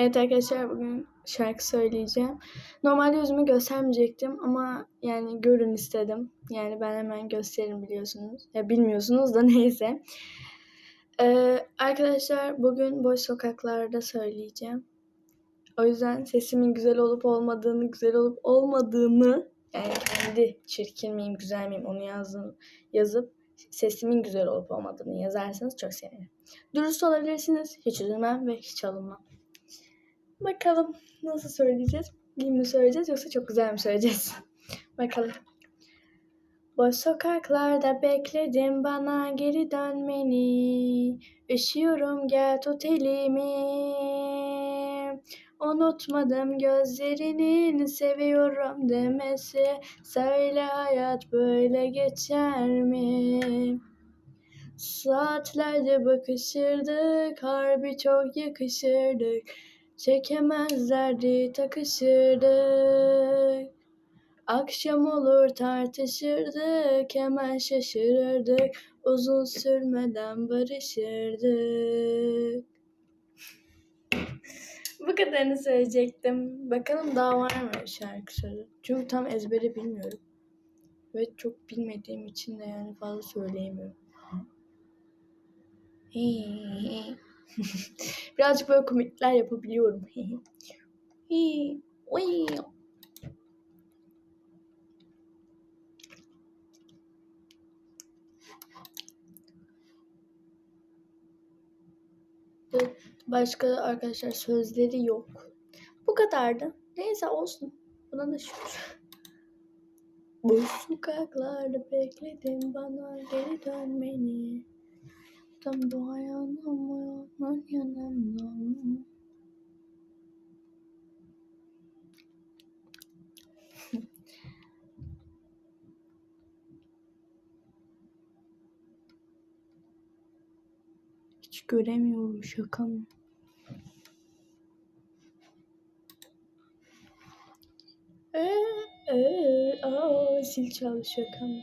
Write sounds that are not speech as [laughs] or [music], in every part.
Evet arkadaşlar bugün şarkı söyleyeceğim. Normalde yüzümü göstermeyecektim ama yani görün istedim. Yani ben hemen gösteririm biliyorsunuz. Ya bilmiyorsunuz da [laughs] neyse. Ee, arkadaşlar bugün boş sokaklarda söyleyeceğim. O yüzden sesimin güzel olup olmadığını, güzel olup olmadığını yani kendi çirkin miyim, güzel miyim onu yazın, yazıp sesimin güzel olup olmadığını yazarsanız çok sevinirim. Dürüst olabilirsiniz, hiç üzülmem ve hiç alınmam. Bakalım nasıl söyleyeceğiz? İyi mi söyleyeceğiz yoksa çok güzel mi söyleyeceğiz? [laughs] Bakalım. Boş sokaklarda bekledim bana geri dönmeni. Üşüyorum gel tut elimi. Unutmadım gözlerinin seviyorum demesi. Söyle hayat böyle geçer mi? Saatlerce bakışırdık, harbi çok yakışırdık. Çekemezlerdi takışırdık. Akşam olur tartışırdık, hemen şaşırırdık. Uzun sürmeden barışırdık. Bu kadarını söyleyecektim. Bakalım daha var mı şarkı sözü? Çünkü tam ezbere bilmiyorum. Ve çok bilmediğim için de yani fazla söyleyemiyorum. [laughs] Birazcık böyle komikler yapabiliyorum. [laughs] Başka arkadaşlar sözleri yok. Bu kadardı. Neyse olsun. Buna da şükür. Bu sokaklarda bekledim bana geri dönmeni. Tam bu yanımdan yanımdan. Hiç göremiyorum şaka mı? Ee, ee, aa, zil çaldı şaka mı?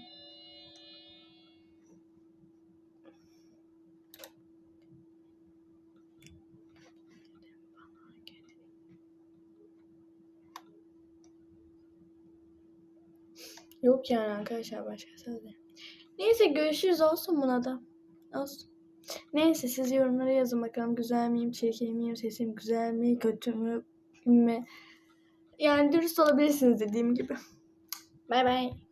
Yok yani arkadaşlar başka sözler. Neyse görüşürüz olsun buna da. Olsun. Neyse siz yorumlara yazın bakalım güzel miyim, çirkin miyim, sesim güzel mi, kötü mü, mi? Yani dürüst olabilirsiniz dediğim gibi. Bay bay.